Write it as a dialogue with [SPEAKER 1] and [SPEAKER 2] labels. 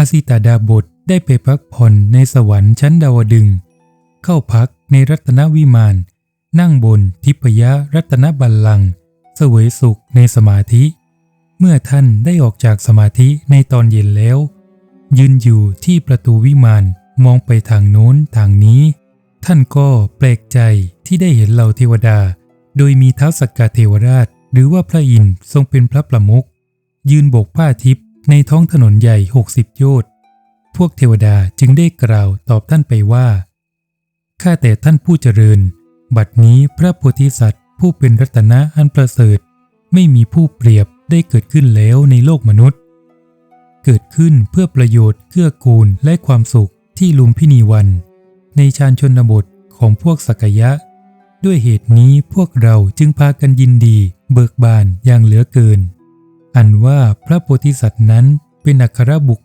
[SPEAKER 1] อาสิตาดาบทได้ไปพักผ่อนในสวรรค์ชั้นดาวดึง เข้าพักในรัตนวิมาน นั่งบนทิพยรัตนบัลลังก์เสวยสุขในสมาธิ เมื่อท่านได้ออกจากสมาธิในตอนเย็นแล้ว ยืนอยู่ที่ประตูวิมานมองไปทางโน้นทางนี้ ท่านก็แปลกใจที่ได้เห็นเหล่าเทวดา โดยมีเท้าวสักกะเทวราช หรือว่าพระอินทร์ทรงเป็นพระประมุขยืนโบกผ้าทิพย์ ในท้องถนนใหญ่ 60 โยชน์ พวกเทวดาจึงได้กล่าวตอบท่านไปว่า ข้าแต่ท่านผู้เจริญ บัดนี้พระโพธิสัตว์ ผู้เป็นรัตนะอันประเสริฐ ไม่มีผู้เปรียบได้เกิดขึ้นแล้วในโลกมนุษย์ เกิดขึ้นเพื่อประโยชน์เกื้อกูลและความสุขที่ลุมพินีวัน ในชานชนบทของพวกสักยะ ด้วยเหตุนี้พวกเราจึงพากันยินดี เบิกบานอย่างเหลือเกิน อันว่าพระโพธิสัตว์นั้นเป็นอัครบุค